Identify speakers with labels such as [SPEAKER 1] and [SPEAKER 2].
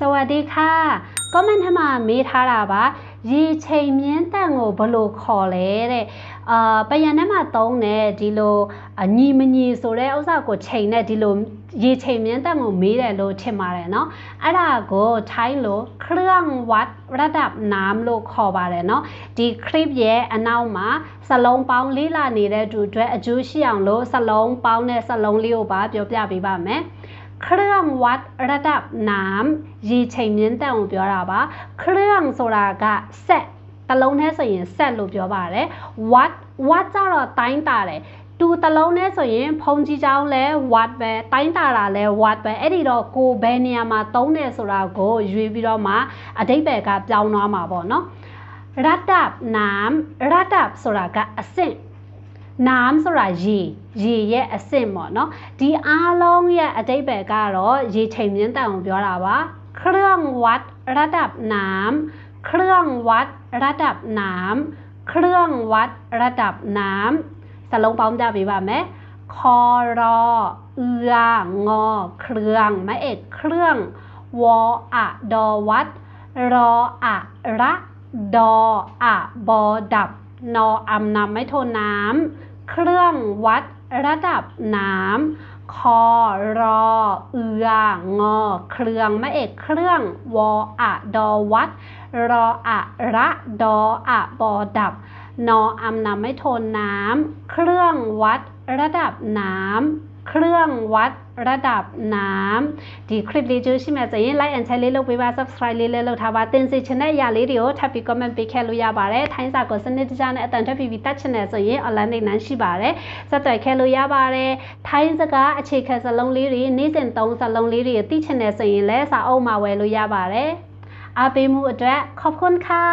[SPEAKER 1] สวัสดีค่ะก็มันထမှာမေးထားတာပါရေချိန်မြင်းတန့်ကိုဘယ်လိုခေါ်လဲတဲ့အာပယံထဲမှာသုံးတယ်ဒီလိုအညီမညီဆိုတဲ့ဥစ္စာကိုချိန်နဲ့ဒီလိုရေချိန်မြင်းတန့်ကိုမေးတယ်လို့ထင်ပါတယ်เนาะအဲ့ဒါကိုထိုင်းလို့เครื่องวัดระดับน้ำလို့ခေါ်ပါတယ်เนาะဒီ clip ရဲ့အနောက်မှာစလုံးပေါင်းလေးလာနေတဲ့သူအတွက်အကျိုးရှိအောင်လို့စလုံးပေါင်းတဲ့စလုံးလေးကိုပါပြောပြပေးပါမယ် เครื่องวัดระดับน้ำရေချိန်မြင့်တက်ကိုပြောတာပါเครื่องဆိုတာကဆက်တလုံးနဲ့ဆိုရင်ဆက်လို့ပြောပါတယ် watt watt ကြတော့တိုင်းတာတယ်တူတလုံးနဲ့ဆိုရင်ဖုံးကြီးချောင်းလဲ watt ပဲတိုင်းတာတာလဲ watt ပဲအဲ့ဒီတော့ကိုဘယ်နေရာမှာသုံးတယ်ဆိုတာကိုရွေးပြီးတော့မှအတိတ်ပဲကပြောင်းသွားမှာပေါ့နော်ระดับน้ำระดับဆိုတာကအဆင့် น้ำဆိုတာရေရေရဲ့အဆင့်ပေါ့နော်ဒီအားလုံးရဲ့အတိတ်ပဲကတော့ရေချိန်မြင့်တန်ကိုပြောတာပါเครื่องวัดระดับน้ำเครื่องวัดระดับน้ำเครื่องวัดระดับน้ำสလုံးပေါင်းပြပေးပါမယ်คอรอเอืองอเครื่องไม่เอกเครื่องวออะดอวัด รออะระดออะบอดับ นออำนำไม่โทน้ำ เครื่องวัดระดับน้ำคอรอเอืองอ เครื่องไม่เอกเครื่องวออะดอวัด รออะระดออะบอดับ นออำนำไม่โทนน้ำเครื่องวัดระดับน้ำ เครื่องวัดระดับน้ำ ဒီ clip လေးကြိုးရှိမှဆိုရင် like and share လေးလုပ်ပေးပါ subscribe လေးလည်းလုပ်ထားပါတင်စီချင်တဲ့အရာလေးတွေကိုထပ်ပြီး comment ပေးခဲ့လို့ရပါတယ်ထိုင်းစာကိုစနစ်တကျနဲ့အတန်ထပ်ပြီးပြီးတတ်ချင်တယ်ဆိုရင် online နေနန်းရှိပါတယ်ဆက်သွယ်ခဲ့လို့ရပါတယ်ထိုင်းစကားအခြေခံစလုံးလေးတွေနေ့စဉ်သုံးစလုံးလေးတွေသိချင်တယ်ဆိုရင်လည်းစာအုပ်မှာဝယ်လို့ရပါတယ်အားပေးမှုအတွက်ขอบคุณค่ะ